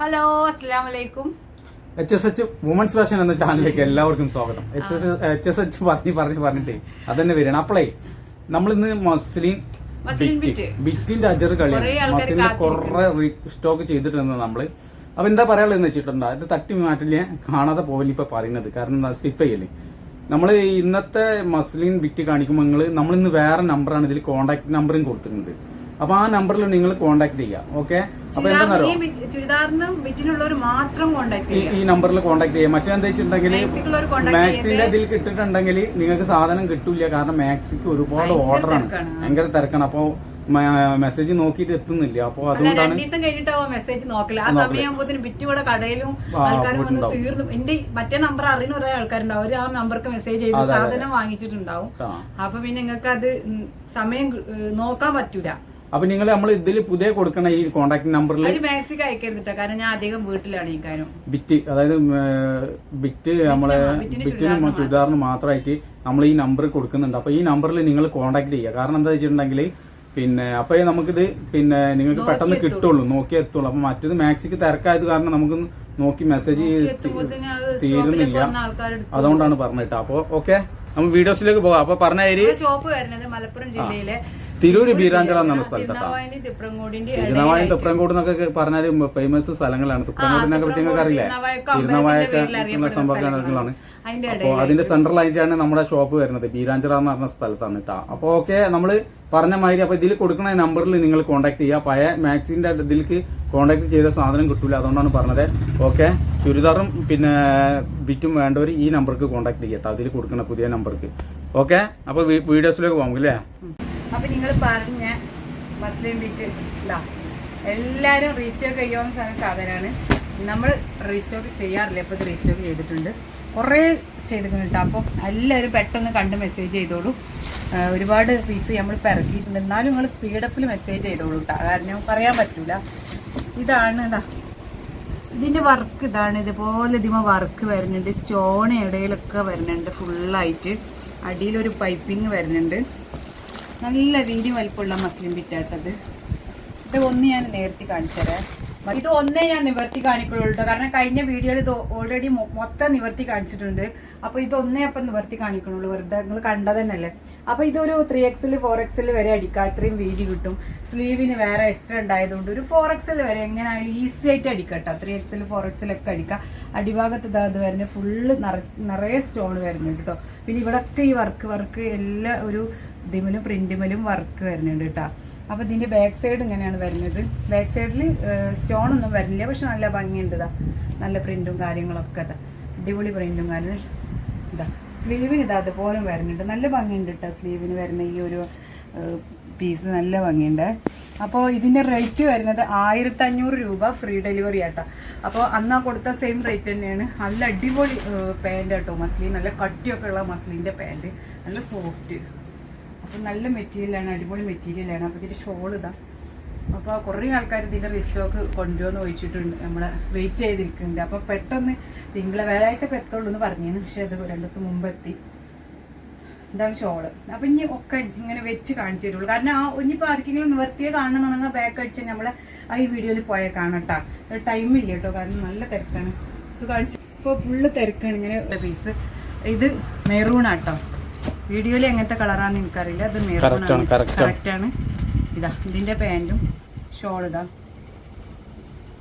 Hello അസ്സലാം വലൈക്കും H S H women's fashion എന്ന ചാനലിലേക്ക് എല്ലാവർക്കും സ്വാഗതം. H S H S H പറഞ്ഞ് പറഞ്ഞ് പറഞ്ഞിട്ടേ അതന്നെ വരണം അപ്പളേ നമ്മളിന്ന് മസ്ലിൻ മസ്ലിം ബിറ്റ് ബിറ്റ്. ബിറ്റിന്റെ അജർ കളി മസ്ലിന്റെ കുറെ സ്റ്റോക്ക് ചെയ്തിട്ടുണ്ട് നമ്മൾ. അപ്പൊ എന്താ പറയാനുള്ളതെന്ന് വെച്ചിട്ടുണ്ടോ? അത് തട്ടി മാറ്റില്ല കാണാതെ പോവില്ല ഇപ്പൊ പറയുന്നത്. കാരണം എന്താ സ്കിപ്പ് ചെയ്യല്ലേ. നമ്മൾ ഇന്നത്തെ മസ്ലിൻ ബിറ്റ് കാണിക്കുമ്പോൾ നമ്മൾ ഇന്ന് വേറെ നമ്പറാണ് ഇതിൽ കോൺടാക്ട് നമ്പറും കൊടുത്തിട്ടുണ്ട്. അപ്പൊ ആ നമ്പറിൽ നിങ്ങൾ കോൺടാക്ട് ചെയ്യാം ഓക്കെ അപ്പൊ എന്താണെന്നറിയോ? ഈ നമ്പറിൽ കോൺടാക്ട് ചെയ്യാം മറ്റെന്താ വെച്ചിട്ടുണ്ടെങ്കിൽ മാക്സിന്റെ ഇതിൽ കിട്ടിട്ടുണ്ടെങ്കിൽ നിങ്ങൾക്ക് സാധനം കിട്ടില്ല. കാരണം മാക്സിക്ക് ഒരുപാട് ഓർഡർ ഓർഡറാണ്. ഭയങ്കര തിരക്കാണ്. അപ്പൊ മെസ്സേജ് നോക്കിയിട്ട് എത്തുന്നില്ല. അപ്പൊ അതുകൊണ്ടാണ് ദിവസം കഴിഞ്ഞിട്ടാവും മെസ്സേജ് നോക്കില്ല ആ. സമയമാകുമ്പോഴത്തേന് ബിറ്റ് കടയിലും ആൾക്കാരും വന്ന് തീർന്നു. എന്റെ മറ്റേ നമ്പർ അറിയുന്ന കുറെ ആൾക്കാരുണ്ടാവും. ആ നമ്പർക്ക് മെസ്സേജ് ചെയ്ത്. സാധനം വാങ്ങിച്ചിട്ടുണ്ടാവും. അപ്പൊ പിന്നെ നിങ്ങൾക്ക് അത് സമയം നോക്കാൻ പറ്റൂല. അപ്പൊ നിങ്ങൾ നമ്മൾ ഇതിൽ പുതിയ കൊടുക്കണ ഈ കോൺടാക്ട് നമ്പറിൽ മാക്സിക്ക് അയക്കരുതിട്ടോ. കാരണം ഞാൻ അധികം വീട്ടിലാണ് ഈ കാര്യം. ബിറ്റ് അതായത് ബിറ്റ് നമ്മളെ ബിറ്റിന് ചുരിദാറിന് മാത്രമായിട്ട് നമ്മൾ ഈ നമ്പർ കൊടുക്കുന്നുണ്ട്. അപ്പൊ ഈ നമ്പറിൽ നിങ്ങൾ കോൺടാക്ട് ചെയ്യുക കാരണം എന്താ വെച്ചിട്ടുണ്ടെങ്കിൽ പിന്നെ അപ്പോഴേ നമുക്കിത് പിന്നെ നിങ്ങൾക്ക് പെട്ടെന്ന്. കിട്ടുള്ളൂ. നോക്കി എത്തുള്ളൂ. അപ്പൊ മറ്റേത് മാക്സിക്ക് തിരക്കായത് കാരണം നമുക്ക് നോക്കി മെസ്സേജ് തീരുന്നില്ല. അതുകൊണ്ടാണ് പറഞ്ഞിട്ട്. അപ്പൊ ഓക്കെ നമ്മൾ വീഡിയോസിലേക്ക് പോകാം. അപ്പൊ പറഞ്ഞ ഷോപ്പ് വരുന്നത് മലപ്പുറം ജില്ലയിലെ തിരൂര് ബീരാഞ്ചല എന്നാണ് സ്ഥലത്ത് കേട്ടോ തിരുനാവായനി തിപ്രങ്ങോടിന്റെ തിരുനാവായം തുപ്രംകോട് എന്നൊക്കെ പറഞ്ഞാൽ ഫേമസ് സ്ഥലങ്ങളാണ്. തുപ്രംകോടിനെ പറ്റി നിങ്ങൾക്ക് അറിയില്ലേ? തിരുനവായൊക്കെ സംഭവങ്ങളാണ് അതിന്റെ അപ്പോൾ അതിന്റെ സെൻട്രൽ ആയിട്ടാണ് നമ്മുടെ ഷോപ്പ് വരുന്നത്. ബീരാഞ്ചല എന്ന് പറഞ്ഞ സ്ഥലത്താണ് കേട്ടോ അപ്പോൾ ഓക്കെ നമ്മൾ പറഞ്ഞ മാതിരി അപ്പോൾ ഇതിൽ കൊടുക്കുന്ന നമ്പറിൽ നിങ്ങൾ കോൺടാക്ട് ചെയ്യുക പഴയ മാക്സിന്റെ ഇതിലേക്ക് കോൺടാക്ട് ചെയ്ത സാധനം കിട്ടൂല. അതുകൊണ്ടാണ് പറഞ്ഞത്. ഓക്കെ ചുരിദാറും പിന്നെ ബിറ്റും വേണ്ടവർ ഈ നമ്പർക്ക് കോൺടാക്ട് ചെയ്യട്ടോ അതിൽ കൊടുക്കുന്ന പുതിയ നമ്പർക്ക് ഓക്കെ അപ്പോൾ വീഡിയോസിലേക്ക് പോകാം അല്ലേ അപ്പൊ നിങ്ങൾ പറഞ്ഞ മസ്ലിം ബീച്ച് ഇതാ. എല്ലാവരും റീസ്റ്റോക്ക് ചെയ്യാവുന്ന സാധനമാണ് നമ്മൾ റീസ്റ്റോക്ക് ചെയ്യാറില്ല. ഇപ്പോൾ റീസ്റ്റോക്ക് ചെയ്തിട്ടുണ്ട്. കുറേ ചെയ്തിട്ടുണ്ട് അപ്പം എല്ലാവരും പെട്ടെന്ന് കണ്ട് മെസ്സേജ് ചെയ്തോളൂ. ഒരുപാട് പീസ് നമ്മൾ പിറക്കിയിട്ടുണ്ട് എന്നാലും നിങ്ങൾ സ്പീഡപ്പിൽ മെസ്സേജ് ചെയ്തോളൂ കേട്ടോ കാരണം പറയാൻ പറ്റൂല. ഇതാണ് ഇതാ. ഇതിന്റെ വർക്ക് ഇതാണ്. ഇതുപോലെ ഇതിമ വർക്ക് വരുന്നുണ്ട്. സ്റ്റോൺ ഇടയിലൊക്കെ വരുന്നുണ്ട് ഫുള്ളായിട്ട് അടിയിലൊരു പൈപ്പിംഗ് വരുന്നുണ്ട്. നല്ല വീതി വലിപ്പമുള്ള മസ്ലിം ബിറ്റാട്ടത് ഇത്. ഒന്ന് ഞാൻ നേരത്തെ കാണിച്ചു ഇത് ഒന്നേ ഞാൻ നിവർത്തി കാണിക്കുള്ളൂ കാരണം കഴിഞ്ഞ വീഡിയോയിൽ ഇത് ഓൾറെഡി മൊത്തം നിവർത്തി കാണിച്ചിട്ടുണ്ട്. അപ്പൊ ഇത് ഒന്നേ അപ്പം നിവർത്തി കാണിക്കണുള്ളൂ. വെറുതെ നിങ്ങൾ കണ്ടത് തന്നെയല്ലേ? അപ്പൊ ഇതൊരു ത്രീ എക്സിൽ ഫോർ എക്സിൽ വരെ അടിക്കാം. അത്രയും വീതി കിട്ടും. സ്ലീവിന് വേറെ എക്സ്ട്രാ ഉണ്ടായതുകൊണ്ട് ഒരു ഫോർ എക്സിൽ വരെ എങ്ങനെയായാലും ഈസി ആയിട്ട് അടിക്കട്ടോ. ത്രീ എക്സിൽ ഫോർ എക്സിലൊക്കെ അടിക്കാം. അടിഭാഗത്ത് ഇതാ ഇത് വരുന്നത് ഫുള്ള് നിറയെ സ്റ്റോൺ വരുന്നുണ്ട് കേട്ടോ പിന്നെ ഇവിടൊക്കെ ഈ വർക്ക് വർക്ക് എല്ലാ ഒരു ഇതിമലും പ്രിന്റിമലും വർക്ക് വരുന്നുണ്ട് കേട്ടോ അപ്പൊ ഇതിന്റെ ബാക്ക് സൈഡ് ഇങ്ങനെയാണ് വരുന്നത്. ബാക്ക് സൈഡിൽ സ്റ്റോൺ ഒന്നും വരുന്നില്ല പക്ഷെ നല്ല ഭംഗിയുണ്ട് ഇതാ നല്ല പ്രിന്റും കാര്യങ്ങളൊക്കെ അടിപൊളി പ്രിന്റും കാര്യം ഇതാ സ്ലീവിന് ഇതാ അതുപോലെ വരുന്നുണ്ട്. നല്ല ഭംഗിയുണ്ട് കേട്ടോ സ്ലീവിന് വരുന്ന ഈ ഒരു പീസ് നല്ല ഭംഗിയുണ്ട്. അപ്പോൾ ഇതിന്റെ റേറ്റ് വരുന്നത് ആയിരത്തി അഞ്ഞൂറ് രൂപ ഫ്രീ ഡെലിവറി ആട്ടോ അപ്പോൾ അന്നാ കൊടുത്ത സെയിം റേറ്റ് തന്നെയാണ്. നല്ല അടിപൊളി പാന്റ് കേട്ടോ മസ്ലിൻ നല്ല കട്ടിയൊക്കെ ഉള്ള മസ്ലിന്റെ പാന്റ് നല്ല സോഫ്റ്റ് അപ്പം നല്ല മെറ്റീരിയലാണ് അടിപൊളി മെറ്റീരിയലാണ് അപ്പോൾ ഇതിന്റെ ഷോൾ ഇതാ അപ്പോൾ കുറേ ആൾക്കാർ ഇതിന്റെ റീസ്റ്റോക്ക് കൊണ്ടുവന്ന് ചോദിച്ചിട്ടുണ്ട് നമ്മൾ വെയിറ്റ് ചെയ്തിരിക്കുന്നുണ്ട്. അപ്പോൾ പെട്ടെന്ന് തിങ്കള വ്യാഴാഴ്ച ഒക്കെ എത്തുള്ളൂ എന്ന് പറഞ്ഞിരുന്നു. പക്ഷേ അത് രണ്ട് ദിവസം മുമ്പ് എത്തി. ഇതാണ് ഷോൾ അപ്പം ഇനി ഒക്കെ ഇങ്ങനെ വെച്ച് കാണിച്ചു തരുള്ളൂ. കാരണം ആ ഇനിയിപ്പോൾ ആർക്കെങ്കിലും നിവർത്തിയെ കാണണമെന്നുണ്ടെങ്കിൽ ബാക്ക് അടിച്ച് നമ്മൾ ആ ഈ വീഡിയോയിൽ പോയാൽ കാണട്ടാ. ഇല്ല കേട്ടോ. കാരണം നല്ല തിരക്കാണ്. ഇത് കാണിച്ചു ഇപ്പോൾ ഫുള്ള് തിരക്കാണ് ഇങ്ങനെ പീസ് ഇത് മെറൂൺ ആട്ടോ. വീഡിയോയിൽ എങ്ങനത്തെ കളറാന്ന് എനിക്കറിയില്ല. ഇത് മെറൂൺ കറക്റ്റാണ് ഇതാ ഇതിന്റെ പാന്റും ഷോൾ ഇതാ.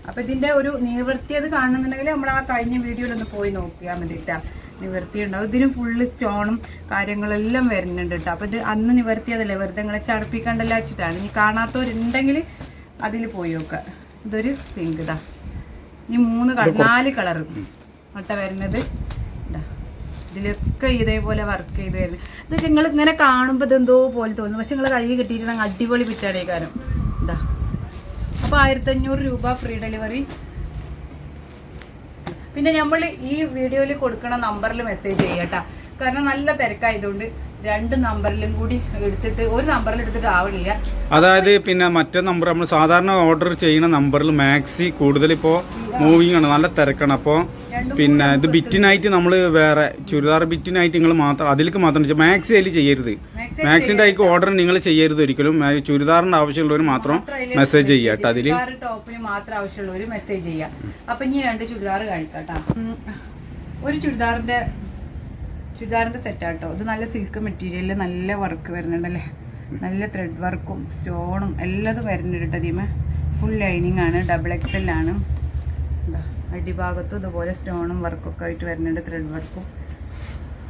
അപ്പൊ ഇതിന്റെ ഒരു നിവർത്തിയത് കാണുന്നുണ്ടെങ്കിൽ നമ്മൾ ആ കഴിഞ്ഞ വീഡിയോയിൽ ഒന്ന് പോയി നോക്കിയാൽ മതി കേട്ടാ നിവർത്തി ഉണ്ടാവും. ഇതിന് ഫുള്ള് സ്റ്റോണും കാര്യങ്ങളെല്ലാം വരുന്നുണ്ട് കേട്ടോ അപ്പൊ ഇത് അന്ന് നിവർത്തിയതല്ലേ വെറുതെ നിങ്ങളെ ചടപ്പിക്കണ്ടല്ല വെച്ചിട്ടാണ്. ഇനി കാണാത്തവരുണ്ടെങ്കിൽ അതിൽ പോയി നോക്കുക ഇതൊരു പിങ്ക് ഇതാ. ഇനി മൂന്ന് കളർ നാല് കളർ ഒട്ട വരുന്നത്. ഇതിലൊക്കെ ഇതേപോലെ വർക്ക് ചെയ്ത് വരുന്നത് ഇത് നിങ്ങൾ ഇങ്ങനെ കാണുമ്പോൾ ഇതെന്തോ എന്തോ പോലെ തോന്നുന്നു പക്ഷെ നിങ്ങൾ കൈ കിട്ടിയിട്ടുണ്ടെങ്കിൽ അടിപൊളി പിറ്റാടേ എന്താ ഇതാ അപ്പോൾ ആയിരത്തഞ്ഞൂറ് രൂപ ഫ്രീ ഡെലിവറി പിന്നെ നമ്മൾ ഈ വീഡിയോയിൽ കൊടുക്കുന്ന നമ്പറിൽ മെസ്സേജ് ചെയ്യട്ടാ കാരണം നല്ല തിരക്കായതുകൊണ്ട് രണ്ട് നമ്പറിലും കൂടി എടുത്തിട്ട് ഒരു നമ്പറിൽ എടുത്തിട്ട് ആവണില്ല. അതായത് പിന്നെ മറ്റേ നമ്പർ നമ്മൾ സാധാരണ ഓർഡർ ചെയ്യുന്ന നമ്പറിൽ മാക്സി കൂടുതൽ ഇപ്പോൾ മൂവിങ് ആണ്. നല്ല തിരക്കാണ്. അപ്പോൾ പിന്നെ ഇത് ബിറ്റിനായിട്ട് നമ്മൾ വേറെ ചുരിദാർ ബിറ്റിനായിട്ട് നിങ്ങൾ മാത്രം അതിലേക്ക് മാത്രം മാക്സി അതിൽ ചെയ്യരുത്. മാക്സി മാക്സിന്റെ ആയിക്ക് ഓർഡർ നിങ്ങൾ ചെയ്യരുത് ഒരിക്കലും. ചുരിദാറിന്റെ ചുരിദാറിന്റെ ആവശ്യമുള്ളവർ മാത്രം മെസ്സേജ് ചെയ്യുക കേട്ടോ അതിൽ ടോപ്പിന് മാത്രം ആവശ്യമുള്ളവർ മെസ്സേജ് ചെയ്യാം. അപ്പൊ ഇനി രണ്ട് ചുരിദാർ കാണിക്കാം ഒരു ചുരിദാറിന്റെ ചുരിദാറിന്റെ സെറ്റ് ആട്ടോ ഇത് നല്ല സിൽക്ക് മെറ്റീരിയലിൽ നല്ല വർക്ക് വരുന്നുണ്ടല്ലേ? നല്ല ത്രെഡ് വർക്കും സ്റ്റോണും എല്ലാതും വരുന്നുണ്ട് അതിമേ ഫുൾ ലൈനിങ് ആണ് ഡബിൾ എക്സൽ ആണ്. അടിഭാഗത്തും ഇതുപോലെ സ്റ്റോണും വർക്കൊക്കെ ആയിട്ട് വരുന്നുണ്ട് ത്രെഡ് വർക്കും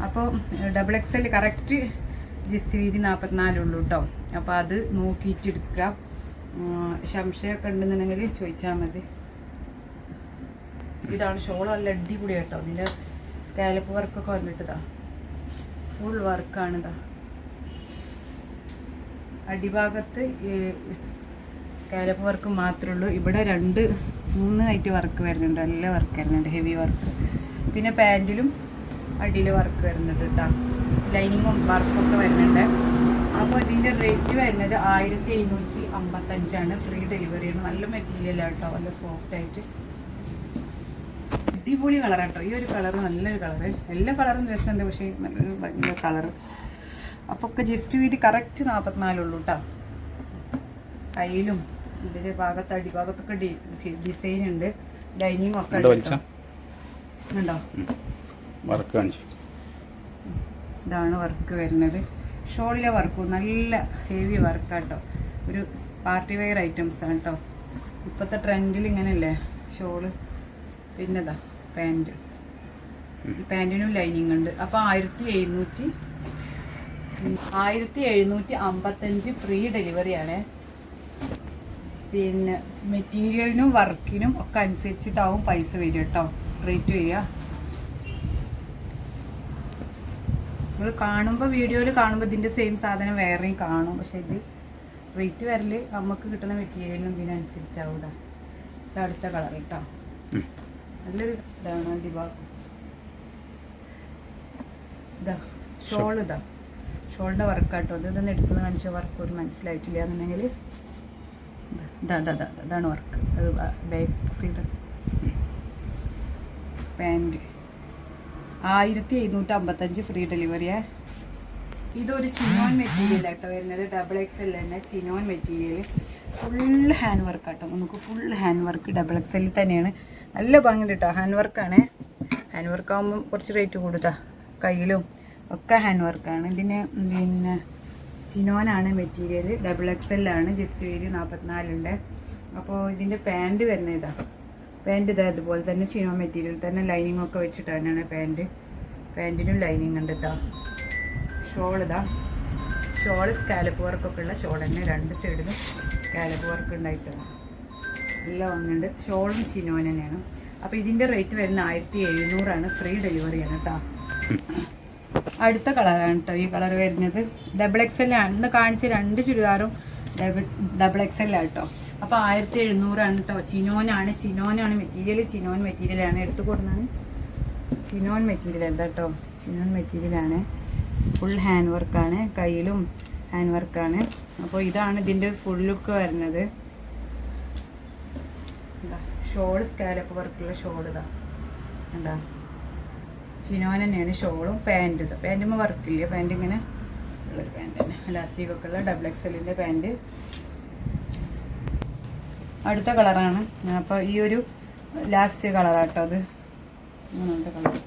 അപ്പോൾ ഡബിൾ എക്സൽ കറക്റ്റ് ജിസ് വീതി നാൽപ്പത്തിനാലുള്ളൂ കേട്ടോ അപ്പോൾ അത് നോക്കിയിട്ട് എടുക്കുക. ഉം, സംശയമൊക്കെ ഉണ്ടെന്നുണ്ടെങ്കിൽ ചോദിച്ചാൽ മതി. ഇതാണ് ഷോൾ നല്ല അടിപൊളി കേട്ടോ ഇതിന്റെ സ്കാലപ്പ് വർക്കൊക്കെ വന്നിട്ടതാ ഫുൾ വർക്കാണിതാ അടിഭാഗത്ത് സ്കാലപ്പ് വർക്ക് മാത്രമേ ഉള്ളൂ. ഇവിടെ രണ്ട് മൂന്ന് ആയിട്ട് വർക്ക് വരുന്നുണ്ട്. നല്ല വർക്ക് വരുന്നുണ്ട്. ഹെവി വർക്ക് പിന്നെ പാന്റിലും അടിയിൽ വർക്ക് വരുന്നുണ്ട് കേട്ടോ ലൈനിങ്ങും വർക്കൊക്കെ വരുന്നുണ്ട്. അപ്പോൾ ഇതിന്റെ റേറ്റ് വരുന്നത് ആയിരത്തി എഴുന്നൂറ്റി അമ്പത്തഞ്ചാണ് ഫ്രീ ഡെലിവറിയാണ് നല്ല മെറ്റീരിയലാണ് കേട്ടോ നല്ല സോഫ്റ്റ് ആയിട്ട്. അടിപൊളി കേട്ടോ ഈ ഒരു കളർ നല്ലൊരു കളറ് എല്ലാ കളറും രസമുണ്ട്. പക്ഷേ നല്ലൊരു ഭയങ്കര കളറ് അപ്പോൾ ഒക്കെ ജസ്റ്റ് വീട്ടിൽ കറക്റ്റ് നാൽപ്പത്തിനാലുള്ളൂ കേട്ടോ കയ്യിലും ഇതിന്റെ ഭാഗത്ത് അടിഭാഗത്തൊക്കെ ഡിസൈൻ ഉണ്ട്. ലൈനിങ് ഒക്കെ ഉണ്ട് വർക്ക് കാണിച്ചു. ഇതാണ് വർക്ക് വരുന്നത്. ഷോളിലെ വർക്ക് നല്ല ഹെവി വർക്കാട്ടോ ഒരു പാർട്ടി വെയർ ഐറ്റംസ് ആണ് കേട്ടോ ഇപ്പോഴത്തെ ട്രെൻഡിൽ ഇങ്ങനെയല്ലേ? ഷോൾ. പിന്നെതാ പാന്റ് പാന്റിനും ലൈനിങ് ഉണ്ട്. അപ്പോൾ ആയിരത്തി എഴുന്നൂറ്റി ആയിരത്തി എഴുന്നൂറ്റി അമ്പത്തഞ്ച് ഫ്രീ ഡെലിവറിയാണ് പിന്നെ മെറ്റീരിയലിനും വർക്കിനും ഒക്കെ അനുസരിച്ചിട്ടാവും പൈസ വരിക കേട്ടോ റേറ്റ് വരിക. നമ്മൾ കാണുമ്പോൾ വീഡിയോയിൽ കാണുമ്പോൾ ഇതിന്റെ സെയിം സാധനം വേറെയും കാണും. പക്ഷെ ഇത് റേറ്റ് വരൽ നമുക്ക് കിട്ടുന്ന മെറ്റീരിയലിനും ഇതിനനുസരിച്ചാവും ഇതാ ഇത് അടുത്ത കളർ കേട്ടോ. നല്ലൊരു ഇതാണ് ഡിബാക്കും ഇതാ ഷോൾ ഇതാ. ഷോളിന്റെ വർക്കാട്ടോ ഇത് ഇതൊന്ന് എടുത്തത് കാണിച്ച വർക്ക് ഒരു മനസ്സിലായിട്ടില്ല എന്നുണ്ടെങ്കിൽ ഇതാ ഇതാ ഇതാണ് വർക്ക് അത് ബാക്ക് സൈഡ് പാന്റ് ആയിരത്തി എഴുന്നൂറ്റി അമ്പത്തഞ്ച് ഫ്രീ ഡെലിവറിയാ ഇതൊരു ചിനോൻ മെറ്റീരിയൽ ആട്ടോ വരുന്നത്. ഡബിൾ എക്സ് എൽ തന്നെ chinon material full hand work ആട്ടോ. നമുക്ക് full hand work double X എല്ലിൽ തന്നെയാണ്. നല്ല ഭംഗിയുണ്ട് കേട്ടോ ഹാൻഡ് വർക്കാണേ ഹാൻഡ് വർക്ക് ആകുമ്പോൾ കുറച്ച് റേറ്റ് കൂടുതലാണ് കയ്യിലും ഒക്കെ ഹാൻഡ് വർക്കാണ് ഇതിന് പിന്നെ ചിനോനാണ് മെറ്റീരിയൽ ഡബിൾ എക്സ് എല്ലാണ് ജസ്റ്റ് വീതി നാൽപ്പത്തിനാലുണ്ട് അപ്പോൾ ഇതിന്റെ പാന്റ് വരുന്ന ഇതാ. പാന്റ് ഇതാ അതുപോലെ തന്നെ ചിനോ മെറ്റീരിയൽ തന്നെ ലൈനിങ് ഒക്കെ വെച്ചിട്ട് തന്നെയാണ് പാന്റ് പാന്റിനും ലൈനിങ് ഉണ്ട് ഇതാ. ഷോൾ ഇതാ. ഷോൾ സ്കാലപ്പ് വർക്കൊക്കെ ഉള്ള ഷോൾ തന്നെ രണ്ട് സൈഡിലും സ്കാലപ്പ് വർക്ക് ഉണ്ടായിട്ടുള്ള എല്ലാം ഭംഗിയുണ്ട് ഷോളും ചിനോൻ തന്നെയാണ് അപ്പോൾ ഇതിന്റെ റേറ്റ് വരുന്ന ആയിരത്തി എഴുന്നൂറാണ്. ഫ്രീ ഡെലിവറി ആണ് കേട്ടോ. അടുത്ത കളറാണ് കേട്ടോ ഈ കളർ വരുന്നത്. ഡബിൾ എക്സ് എൽ ആണ്. ഇന്ന് കാണിച്ച രണ്ട് ചുരിദാറും ഡബിൾ ഡബിൾ എക്സ് എൽ ആട്ടോ അപ്പോൾ ആയിരത്തി എഴുന്നൂറാണ് കേട്ടോ. ചിനോനാണ്. ചിനോനാണ് മെറ്റീരിയൽ ചിനോൻ മെറ്റീരിയലാണ് എടുത്തു കൊടുക്കുന്നത്. ചിനോൻ മെറ്റീരിയൽ എന്താ കേട്ടോ? ചിനോൻ മെറ്റീരിയലാണ് ഫുൾ ഹാൻഡ് വർക്കാണ് കയ്യിലും ഹാൻഡ് വർക്കാണ് അപ്പോൾ ഇതാണ് ഇതിന്റെ ഫുൾ ലുക്ക് വരുന്നത്. ഷോൾ സ്കാലപ്പ് വർക്കുള്ള ഷോൾ ഇതാ. എന്താ ചിനോൻ തന്നെയാണ് ഷോളും പാന്റും. ഇത് പാന്റുമ്പോൾ വർക്കില്ല? പാന്റ് ഇങ്ങനെ ഉള്ളൊരു പാന്റ് തന്നെ. ഇലാസ്റ്റിക് ഒക്കെ ഉള്ള ഡബിൾ എക്സലിന്റെ പാന്റ്. അടുത്ത കളറാണ്. അപ്പോൾ ഈ ഒരു ലാസ്റ്റ് കളറാട്ടോ അത്. മൂന്നാമത്തെ കളർ.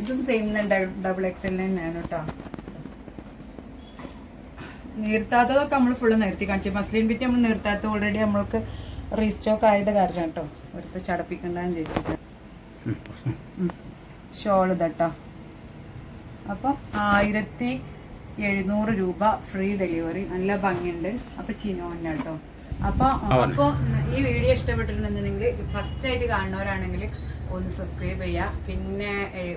ഇതും സെയിം തന്നെ ഡബിൾ എക്സ് എൽ തന്നെയാണ് കേട്ടോ. നിർത്താത്തതൊക്കെ നമ്മൾ ഫുള്ള് നിർത്തി കാണിച്ചു. മസ്ലിൻ ബിറ്റ് നമ്മൾ നിർത്താത്ത ഓൾറെഡി നമ്മൾക്ക് റീസ്റ്റോക്ക് ആയത് കാരണം കേട്ടോ. ഒരുത്ത് ചടപ്പിക്കണ്ടെന്ന് ചോദിച്ചിട്ട് ഷോൾ ഇതട്ടോ. അപ്പം ആയിരത്തി എഴുന്നൂറ് രൂപ ഫ്രീ ഡെലിവറി. നല്ല ഭംഗിയുണ്ട്. അപ്പം ചിനോന്നെ കേട്ടോ. അപ്പോൾ അപ്പോൾ ഈ വീഡിയോ ഇഷ്ടപ്പെട്ടിട്ടുണ്ടെന്നുണ്ടെങ്കിൽ ഫസ്റ്റ് ആയിട്ട് കാണുന്നവരാണെങ്കിൽ ഒന്ന് സബ്സ്ക്രൈബ് ചെയ്യുക. പിന്നെ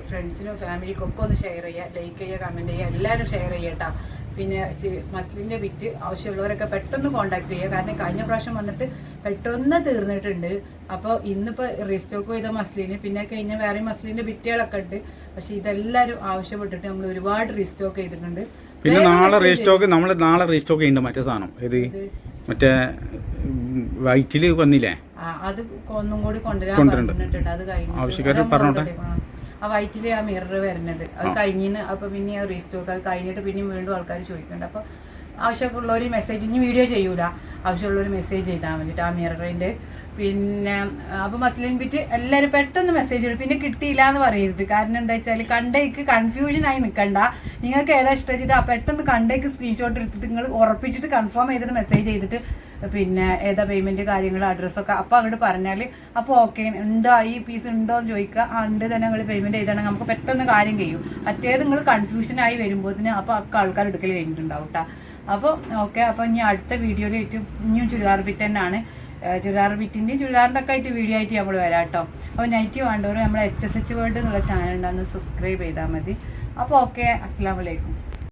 ഫ്രണ്ട്സിനും ഫാമിലിക്കും ഒക്കെ ഒന്ന് ഷെയർ ചെയ്യുക. ലൈക്ക് ചെയ്യുക കമന്റ് ചെയ്യുക. എല്ലാവരും ഷെയർ ചെയ്യുക കേട്ടോ. പിന്നെ മസ്ലിന്റെ മസ്ലിന്റെ ബിറ്റ് ആവശ്യമുള്ളവരൊക്കെ പെട്ടെന്ന് കോണ്ടാക്ട് ചെയ്യുക. കാരണം കഴിഞ്ഞ പ്രാവശ്യം വന്നിട്ട് പെട്ടെന്ന് തീർന്നിട്ടുണ്ട്. അപ്പോൾ ഇന്നിപ്പോൾ റീസ്റ്റോക്ക് ചെയ്ത മസ്ലിന് പിന്നെ കഴിഞ്ഞ വേറെ മസ്ലിന്റെ വിറ്റുകളൊക്കെ ഉണ്ട്. പക്ഷെ ഇതെല്ലാവരും ആവശ്യപ്പെട്ടിട്ട് നമ്മൾ ഒരുപാട് റീസ്റ്റോക്ക് ചെയ്തിട്ടുണ്ട്. പിന്നെ നാളെ റീസ്റ്റോക്ക് നമ്മൾ നാളെ റീസ്റ്റോക്ക് ചെയ്യുന്നുണ്ട് മറ്റേ സാധനം. ഇത് മറ്റേ വൈറ്റിൽ വന്നില്ലേ? അത് ഒന്നും കൂടി കൊണ്ടുവരാൻ. പറഞ്ഞിട്ടുണ്ട്. അത് കഴിഞ്ഞു ആവശ്യക്കാര് പറഞ്ഞോട്ടെ. ആ വൈറ്റിൽ ആ മിറർ വരുന്നത്. അത് കഴിഞ്ഞിന് അപ്പൊ പിന്നെ റീസ്റ്റോക്ക് അത് കഴിഞ്ഞിട്ട് പിന്നെ വീണ്ടും ആൾക്കാർ ചോദിക്കുന്നുണ്ട് അപ്പൊ ആവശ്യമുള്ളവർ മെസ്സേജ് ഇനി വീഡിയോ ചെയ്യൂല. ആവശ്യമുള്ളവർ മെസ്സേജ് ചെയ്താൽ വേണ്ടിയിട്ട് ആ ഗ്രൈൻഡ് പിന്നെ അപ്പൊ മസ്ലിൻ ബിറ്റ് എല്ലാവരും പെട്ടെന്ന് മെസ്സേജ് ഇടും. പിന്നെ കിട്ടിയില്ല എന്ന് പറയരുത്. കാരണം എന്താ വെച്ചാൽ കണ്ടേക്ക് കൺഫ്യൂഷനായി നിൽക്കണ്ട നിങ്ങൾക്ക് ഏതാ ഇഷ്ടം വെച്ചിട്ട് ആ പെട്ടെന്ന് കണ്ടേക്ക് സ്ക്രീൻഷോട്ട് എടുത്തിട്ട് നിങ്ങൾ ഉറപ്പിച്ചിട്ട് കൺഫേം ചെയ്തിട്ട് മെസ്സേജ് ചെയ്തിട്ട് പിന്നെ ഏതാ പേയ്മെന്റ് കാര്യങ്ങൾ അഡ്രസ്സൊക്കെ അപ്പോൾ അങ്ങോട്ട് പറഞ്ഞാൽ അപ്പോൾ ഓക്കെ ഉണ്ടോ? ഈ പീസ് ഉണ്ടോ എന്ന് ചോദിക്കുക ആ ഉണ്ട് തന്നെ നിങ്ങൾ പേയ്മെന്റ് ചെയ്താണെങ്കിൽ നമുക്ക് പെട്ടെന്ന് കാര്യം ചെയ്യും മറ്റേത് നിങ്ങൾ കൺഫ്യൂഷനായി ആയി തന്നെ അപ്പോൾ ആൾക്കാർ എടുക്കൽ കഴിഞ്ഞിട്ടുണ്ടാവും കേട്ടോ അപ്പോൾ ഓക്കെ അപ്പോൾ ഇനി അടുത്ത വീഡിയോയിൽ ഏറ്റവും ഇനിയും ചുരിദാർ ബിറ്റ് തന്നെയാണ്. ചുരിദാർ ബിറ്റിന്റെയും ചുരിദാറിന്റെ ഒക്കെ ആയിട്ട് വീഡിയോ ആയിട്ട് നമ്മൾ വരാം കേട്ടോ. അപ്പോൾ നൈറ്റ് വേണ്ടവർ നമ്മൾ എച്ച് എസ് എച്ച് വേൾഡ് എന്നുള്ള ചാനൽ ഉണ്ടാകുന്ന സബ്സ്ക്രൈബ് ചെയ്താൽ മതി. അപ്പോൾ ഓക്കെ അസ്സാം വലൈക്കും